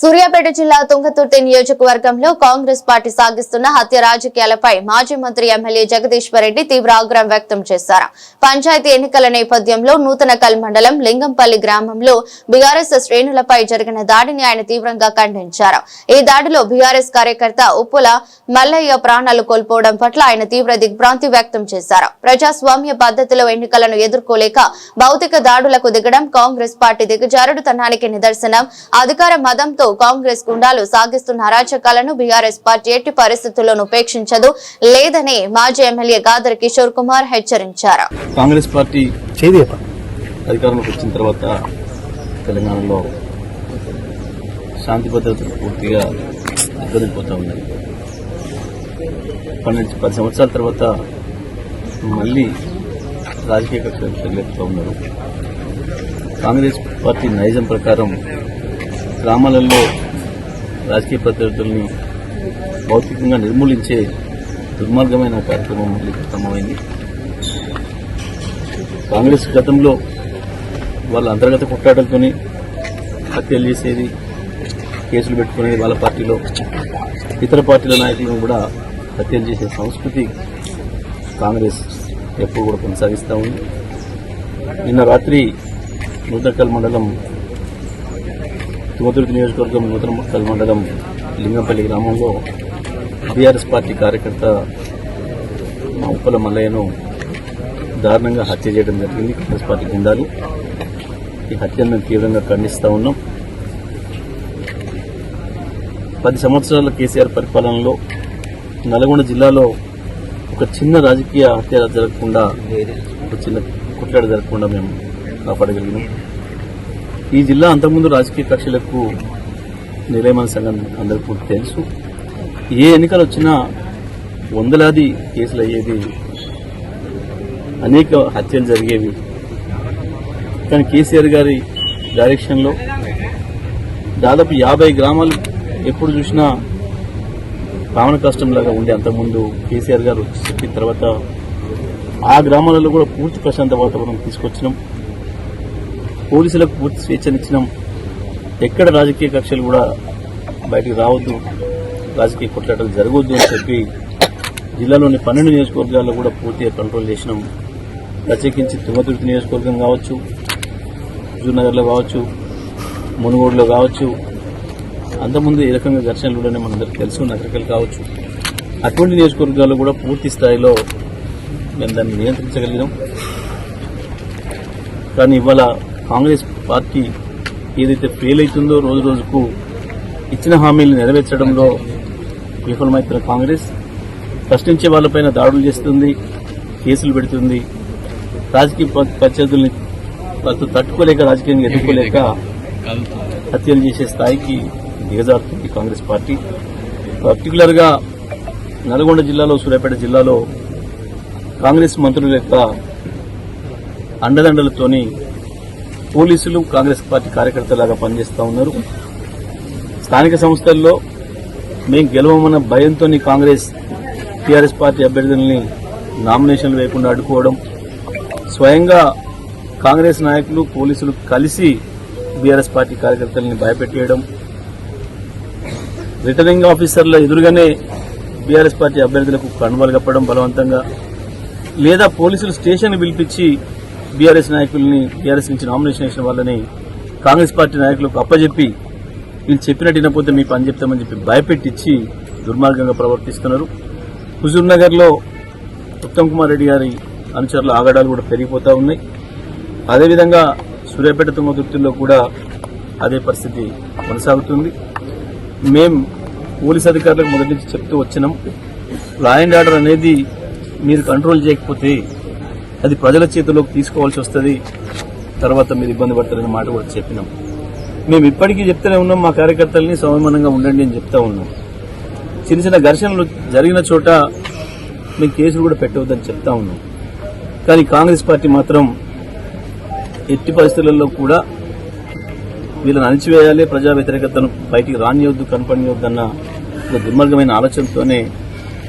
సూర్యాపేట జిల్లా తుంగతుర్తి నియోజకవర్గంలో కాంగ్రెస్ పార్టీ సాగిస్తున్న హత్య రాజకీయాలపై మాజీ మంత్రి ఎమ్మెల్యే జగదీశ్వర్ రెడ్డి తీవ్ర ఆగ్రహం వ్యక్తం చేశారు. పంచాయతీ ఎన్నికల నేపథ్యంలో నూతనకల్ మండలం లింగంపల్లి గ్రామంలో బీఆర్ఎస్ శ్రేణులపై జరిగిన దాడిని ఆయన తీవ్రంగా ఖండించారు. ఈ దాడిలో బీఆర్ఎస్ కార్యకర్త ఉప్పుల మల్లయ్య ప్రాణాలు కోల్పోవడం పట్ల ఆయన తీవ్ర దిగ్భ్రాంతి వ్యక్తం చేశారు. ప్రజాస్వామ్య పద్ధతిలో ఎన్నికలను ఎదుర్కోలేక భౌతిక దాడులకు దిగడం కాంగ్రెస్ పార్టీ దిగజారుడుతనానికి నిదర్శనం. అధికార మదంతో కాంగ్రెస్ గుండాలు సాగిస్తున్న అరాచకాలను బీఆర్ఎస్ పార్టీ ఎట్టి పరిస్థితుల్లోనూ ఉపేక్షించదు. లేదని మాజీ ఎమ్మెల్యే గాదర్ కిషోర్ కుమార్ హెచ్చరించారు. కాంగ్రెస్ పార్టీ అధికారంలోకి వచ్చిన తర్వాత తెలంగాణలో శాంతి భద్రతలు పూర్తిగా దెబ్బతిపోతూ ఉన్నాయి పన్నెండు పది సంవత్సరాల తర్వాత మళ్ళీ రాజకీయ కక్షలు ఉన్నారు. కాంగ్రెస్ పార్టీ నైజం ప్రకారం గ్రామాలలో రాజకీయ ప్రత్యర్థుల్ని భౌతికంగా నిర్మూలించే దుర్మార్గమైన కార్యక్రమం మళ్ళీ కాంగ్రెస్ గతంలో వాళ్ళ అంతర్గత కొట్లాటలతోని హత్యలు చేసేది కేసులు పెట్టుకునేది వాళ్ళ పార్టీలో. ఇతర పార్టీల నాయకులను కూడా హత్యలు చేసే సంస్కృతి కాంగ్రెస్ ఎప్పుడు కూడా కొనసాగిస్తూ ఉంది. నిన్న రాత్రి నూతనకల్ మండలం తుమతుర్తి నియోజకవర్గం నూతనకల్ మండలం లింగంపల్లి గ్రామంలో బీఆర్ఎస్ పార్టీ కార్యకర్త మా ఉప్పల మల్లయ్యను దారుణంగా హత్య చేయడం జరిగింది. కాంగ్రెస్ పార్టీ గుండాలు. ఈ హత్యను మేము తీవ్రంగా ఖండిస్తూ ఉన్నాం. పది సంవత్సరాల కేసీఆర్ పరిపాలనలో నల్గొండ జిల్లాలో ఒక చిన్న రాజకీయ హత్య జరగకుండా ఒక చిన్న కుట్లాడ జరగకుండా మేము కాపాడగలిగినాం. ఈ జిల్లా అంతకుముందు రాజకీయ కక్షలకు నిలయమైన సంఘం అందరికీ తెలుసు. ఏ ఎన్నికలు వచ్చినా వందలాది కేసులు అయ్యేది అనేక హత్యలు జరిగేవి. కానీ కేసీఆర్ గారి డైరెక్షన్లో దాదాపు యాభై గ్రామాలు ఎప్పుడు చూసినా రావణ కష్టంలాగా ఉండే అంతకుముందు కేసీఆర్ గారు చెప్పిన తర్వాత ఆ గ్రామాలలో కూడా పూర్తి ప్రశాంత వాతావరణం తీసుకొచ్చినాం. పోలీసులకు పూర్తి స్వేచ్ఛనిచ్చినాం. ఎక్కడ రాజకీయ కక్షలు కూడా బయటికి రావద్దు. రాజకీయ కొట్లాటలు జరగవద్దు అని చెప్పి జిల్లాలోని పన్నెండు నియోజకవర్గాల్లో కూడా పూర్తిగా కంట్రోల్ చేసినాం. ప్రత్యేకించి తుంగతుర్తి నియోజకవర్గం కావచ్చు హుజూర్నగర్లో కావచ్చు మునుగోడులో కావచ్చు. అంతకుముందు ఏ రకంగా ఘర్షణలు కూడా మనందరికీ తెలుసు నగరికలు కావచ్చు. అటువంటి నియోజకవర్గాల్లో కూడా పూర్తి స్థాయిలో మేము దాన్ని నియంత్రించగలిగినాం. కానీ ఇవాళ కాంగ్రెస్ పార్టీ ఏదైతే ఫెయిల్ అవుతుందో రోజు రోజుకు ఇచ్చిన హామీలు నెరవేర్చడంలో విఫలమవుతున్న కాంగ్రెస్ ప్రశ్నించే వాళ్ళపైన దాడులు చేస్తుంది కేసులు పెడుతుంది రాజకీయ ప్రత్యర్థుల్ని తట్టుకోలేక రాజకీయంగా ఎదుర్కోలేక హత్యలు చేసే స్థాయికి దిగజారుతుంది కాంగ్రెస్ పార్టీ. పర్టికులర్గా నల్గొండ జిల్లాలో సూర్యాపేట జిల్లాలో కాంగ్రెస్ మంత్రుల యొక్క అండదండలతోని పోలీసులు కాంగ్రెస్ పార్టీ కార్యకర్తలాగా పనిచేస్తూ ఉన్నారు. స్థానిక సంస్థల్లో మేము గెలవమన్న భయంతో కాంగ్రెస్ టీఆర్ఎస్ పార్టీ అభ్యర్థుల్ని నామినేషన్లు వేయకుండా అడ్డుకోవడం స్వయంగా కాంగ్రెస్ నాయకులు పోలీసులు కలిసి బీఆర్ఎస్ పార్టీ కార్యకర్తల్ని భయపెట్టేయడం రిటర్నింగ్ ఆఫీసర్ల ఎదురుగానే బీఆర్ఎస్ పార్టీ అభ్యర్థులకు కనుమలు కప్పడం బలవంతంగా లేదా పోలీసులు స్టేషన్ పిలిపించి బీఆర్ఎస్ నాయకుల్ని బీఆర్ఎస్ నుంచి నామినేషన్ వేసిన వాళ్ళని కాంగ్రెస్ పార్టీ నాయకులకు అప్పజెప్పి వీళ్ళు చెప్పినట్టు వినకపోతే మీ పని చెప్తామని చెప్పి భయపెట్టించి దుర్మార్గంగా ప్రవర్తిస్తున్నారు. హుజూర్నగర్లో ఉత్తమ్ కుమార్ రెడ్డి గారి అనుచరుల ఆగడాలు కూడా పెరిగిపోతా ఉన్నాయి. అదేవిధంగా సూర్యాపేట తుంగతుర్తిలో కూడా అదే పరిస్థితి కొనసాగుతుంది. మేం పోలీస్ అధికారులకు మొదటి నుంచి చెప్తూ వచ్చినాం. లా అండ్ ఆర్డర్ అనేది మీరు కంట్రోల్ చేయకపోతే అది ప్రజల చేతిలోకి తీసుకోవాల్సి వస్తుంది. తర్వాత మీరు ఇబ్బంది పడతారనే మాట కూడా చెప్పినాం. మేము ఇప్పటికీ చెప్తూనే ఉన్నాం మా కార్యకర్తల్ని సంయమనంగా ఉండండి అని చెప్తా ఉన్నాం. చిన్న చిన్న ఘర్షణలు జరిగిన చోట మేము కేసులు కూడా పెట్టవద్దని చెప్తా ఉన్నాం. కానీ కాంగ్రెస్ పార్టీ మాత్రం ఎట్టి పరిస్థితులలో కూడా వీళ్ళని అణిచివేయాలి ప్రజా వ్యతిరేకతను బయటికి రానియొద్దు కనపడియొద్దన్న ఒక దుర్మార్గమైన ఆలోచనతోనే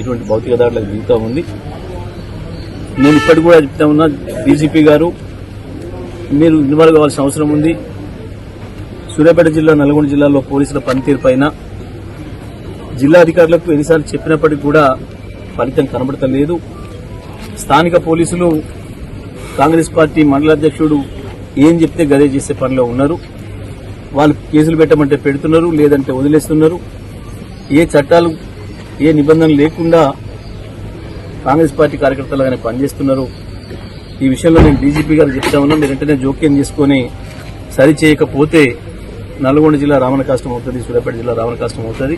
ఇటువంటి భౌతిక దాడులకు దిగుతూ ఉంది. నేను ఇప్పటికి కూడా చెప్తా ఉన్నా డీజీపీ గారు మీరు ఇన్వాల్వ్ కావాల్సిన అవసరం ఉంది. సూర్యాపేట జిల్లా నల్గొండ జిల్లాలో పోలీసుల పనితీరు పైన జిల్లా అధికారులకు ఎన్నిసార్లు చెప్పినప్పటికీ కూడా ఫలితం కనబడతలేదు స్థానిక పోలీసులు కాంగ్రెస్ పార్టీ మండల అధ్యక్షుడు ఏం చెప్తే గదే చేసే పనిలో ఉన్నారు. వాళ్ళు కేసులు పెట్టమంటే పెడుతున్నారు లేదంటే వదిలేస్తున్నారు. ఏ చట్టాలు ఏ నిబంధనలు లేకుండా కాంగ్రెస్ పార్టీ కార్యకర్తలుగానే పనిచేస్తున్నారు. ఈ విషయంలో నేను డీజీపీ గారు చెప్తా ఉన్నా మీరు వెంటనే జోక్యం చేసుకుని సరి చేయకపోతే నల్గొండ జిల్లా రావణ కష్టం అవుతుంది సూర్యాపేట జిల్లా రావణ కష్టం అవుతుంది.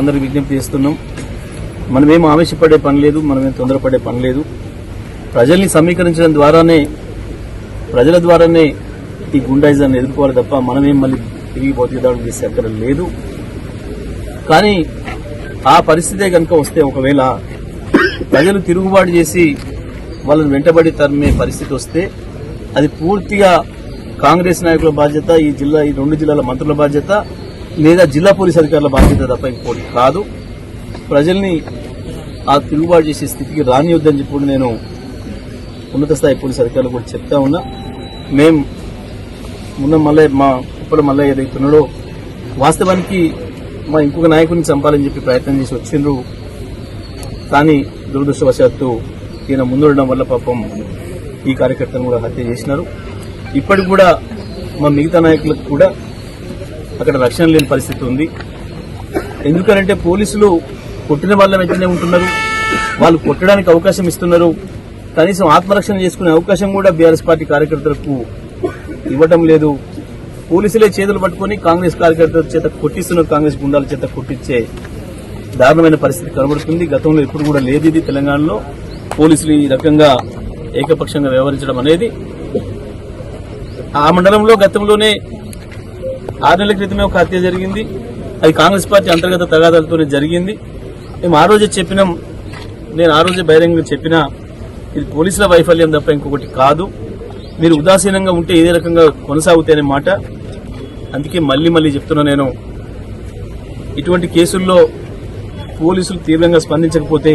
అందరికి విజ్ఞప్తి చేస్తున్నాం. మనమేం ఆవేశపడే పని లేదు మనమేం తొందరపడే పని లేదు. ప్రజల్ని సమీకరించడం ద్వారానే ప్రజల ద్వారానే ఈ గుండాయిజాన్ని ఎదుర్కోవాలి తప్ప మనమేం మళ్ళీ తిరిగి భౌతిక దాడులు చేసే అక్కడ లేదు. కానీ ఆ పరిస్థితే కనుక వస్తే ఒకవేళ ప్రజలు తిరుగుబాటు చేసి వాళ్ళని వెంటబడి తరిమే పరిస్థితి వస్తే అది పూర్తిగా కాంగ్రెస్ నాయకుల బాధ్యత ఈ జిల్లా ఈ రెండు జిల్లాల మంత్రుల బాధ్యత లేదా జిల్లా పోలీస్ అధికారుల బాధ్యత తప్ప ఇంకోటి కాదు. ప్రజల్ని ఆ తిరుగుబాటు చేసే స్థితికి రానియొద్దని చెప్పి నేను ఉన్నత స్థాయి పోలీస్ అధికారులు కూడా చెప్తా ఉన్నా. మేం ఉన్న మళ్ళీ మా ఇప్పుడు మళ్ళీ ఏదైతున్నాడో వాస్తవానికి మా ఇంకొక నాయకుడిని చంపాలని చెప్పి ప్రయత్నం చేసి వచ్చిండ్రు. కానీ దురదృష్టవశాత్తు ఈయన ముందుండడం వల్ల పాపం ఈ కార్యకర్తను కూడా హత్య చేసినారు. ఇప్పటికి కూడా మా మిగతా నాయకులకు కూడా అక్కడ రక్షణ లేని పరిస్థితి ఉంది. ఎందుకనంటే పోలీసులు కొట్టిన వాళ్ళ వెంటనే ఉంటున్నారు. వాళ్ళు కొట్టడానికి అవకాశం ఇస్తున్నారు. కనీసం ఆత్మరక్షణ చేసుకునే అవకాశం కూడా బీఆర్ఎస్ పార్టీ కార్యకర్తలకు ఇవ్వటం లేదు. పోలీసులే చేతులు పట్టుకొని కాంగ్రెస్ కార్యకర్తల చేత కొట్టిస్తున్నారు. కాంగ్రెస్ గుండాల చేత కొట్టించే దారుణమైన పరిస్థితి కనబడుతుంది. గతంలో ఎప్పుడు కూడా లేదు ఇది తెలంగాణలో. పోలీసులు ఈ రకంగా ఏకపక్షంగా వ్యవహరించడం అనేది ఆ మండలంలో గతంలోనే ఆరు నెలల క్రితమే ఒక హత్య జరిగింది. అది కాంగ్రెస్ పార్టీ అంతర్గత తగాదాలతోనే జరిగింది. మేము ఆ రోజే చెప్పినాం. నేను ఆ రోజే బహిరంగంగా చెప్పినా ఇది పోలీసుల వైఫల్యం తప్ప ఇంకొకటి కాదు. మీరు ఉదాసీనంగా ఉంటే ఇదే రకంగా కొనసాగుతాయనే మాట. అందుకే మళ్ళీ మళ్ళీ చెప్తున్నా నేను. ఇటువంటి కేసుల్లో పోలీసులు తీవ్రంగా స్పందించకపోతే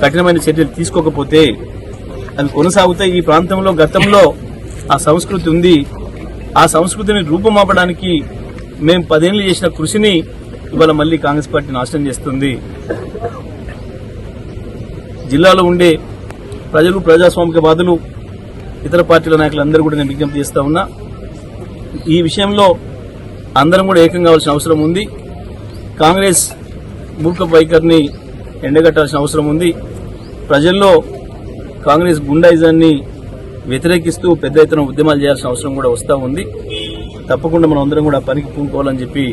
కఠినమైన చర్యలు తీసుకోకపోతే అది కొనసాగితే ఈ ప్రాంతంలో గతంలో ఆ సంస్కృతి ఉంది. ఆ సంస్కృతిని రూపుమాపడానికి మేము పదేళ్ళు చేసిన కృషిని ఇవాళ మళ్ళీ కాంగ్రెస్ పార్టీ నాశనం చేస్తుంది. జిల్లాలో ఉండే ప్రజలు ప్రజాస్వామికవాదులు ఇతర పార్టీల నాయకులందరూ కూడా నేను విజ్ఞప్తి చేస్తా ఉన్నా. ఈ విషయంలో అందరం కూడా ఏకం కావాల్సిన అవసరం ఉంది. కాంగ్రెస్ మూర్ఖ వైఖరిని ఎండగట్టాల్సిన అవసరం ఉంది. ప్రజల్లో కాంగ్రెస్ గుండాయిజాన్ని వ్యతిరేకిస్తూ పెద్ద ఎత్తున ఉద్యమాలు చేయాల్సిన అవసరం కూడా వస్తూ ఉంది. తప్పకుండా మనం అందరం కూడా పనికి పూనుకోవాలని చెప్పి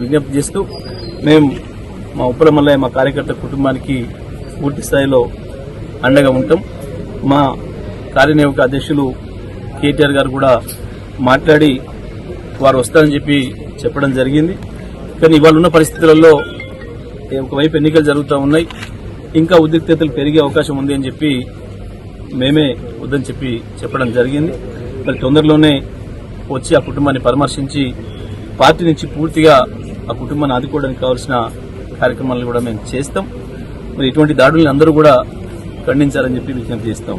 విజ్ఞప్తి చేస్తూ మేము మా ఉప్పల మల్లయ్య మా కార్యకర్త కుటుంబానికి పూర్తి స్థాయిలో అండగా ఉంటాం. మా కార్యనిర్వాహక అధ్యక్షులు కేటీఆర్ గారు కూడా మాట్లాడి వారు వస్తారని చెప్పి చెప్పడం జరిగింది. కానీ ఇవాళ ఉన్న పరిస్థితులలో ఒకవైపు ఎన్నికలు జరుగుతూ ఉన్నాయి ఇంకా ఉద్రిక్తతలు పెరిగే అవకాశం ఉంది అని చెప్పి మేమే వద్దని చెప్పి చెప్పడం జరిగింది. మరి తొందరలోనే వచ్చి ఆ కుటుంబాన్ని పరామర్శించి పార్టీ నుంచి పూర్తిగా ఆ కుటుంబాన్ని ఆదుకోవడానికి కావాల్సిన కార్యక్రమాలను కూడా మేము చేస్తాం. మరి ఇటువంటి దాడుల్ని అందరూ కూడా ఖండించాలని చెప్పి విజ్ఞప్తి చేస్తాం